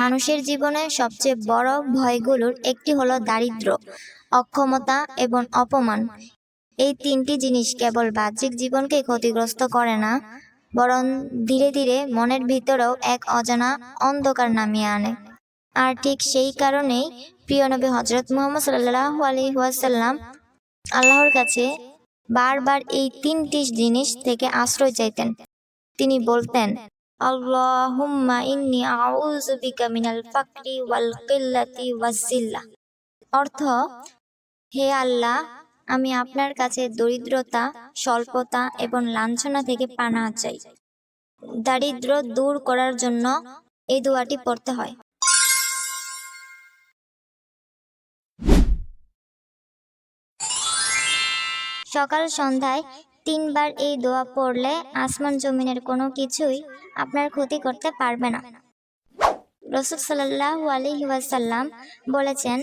মানুষের জীবনে সবচেয়ে বড় ভয়গুলোর একটি হলো দারিদ্র, অক্ষমতা এবং অপমান। এই তিনটি জিনিস কেবল বাহ্যিক জীবনকে ক্ষতিগ্রস্ত করে না, বরং ধীরে ধীরে মনের ভিতরেও এক অজানা অন্ধকার নামিয়ে আনে। আর ঠিক সেই কারণেই প্রিয় নবী হজরত মুহাম্মদ সাল্লাহ আলী ওয়াসাল্লাম আল্লাহর কাছে বারবার এই তিনটি জিনিস থেকে আশ্রয় চাইতেন। তিনি বলতেন আল্লাহুম্মা ইন্নি আউযু বিকা মিনাল ফাকরি ওয়াল কিল্লাতি অর্থ, হে আল্লাহ, আমি আপনার কাছে দরিদ্রতা, স্বল্পতা এবং লাঞ্ছনা থেকে পানা চাই। দারিদ্র দূর করার জন্য এই দোয়াটি পড়তে হয়। সকাল সন্ধ্যায় তিনবার এই দোয়া পড়লে আসমান জমিনের কোনো কিছুই আপনার ক্ষতি করতে পারবে না। রসুল সাল্লাহ আলহিহাসাল্লাম বলেছেন,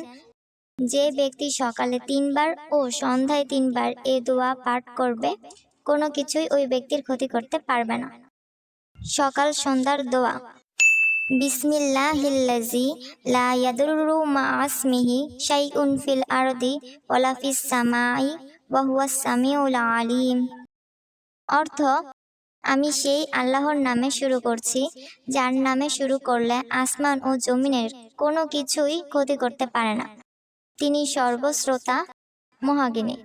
যে ব্যক্তি সকালে তিনবার ও সন্ধ্যায় তিনবার এ দোয়া পাঠ করবে, কোনো কিছুই ওই ব্যক্তির ক্ষতি করতে পারবে না। সকাল সন্ধ্যার দোয়া। বিসমিল্লাহিল্লাজি লা ইয়াদুররু মা আসমিহি শাইউন ফিল আরদি ওয়ালা ফিস সামাই আলিম অর্থ, আমি সেই আল্লাহর নামে শুরু করছি, যার নামে শুরু করলে আসমান ও জমিনের কোনো কিছুই ক্ষতি করতে পারে না। তিনি সর্বশ্রোতা মহাগিনী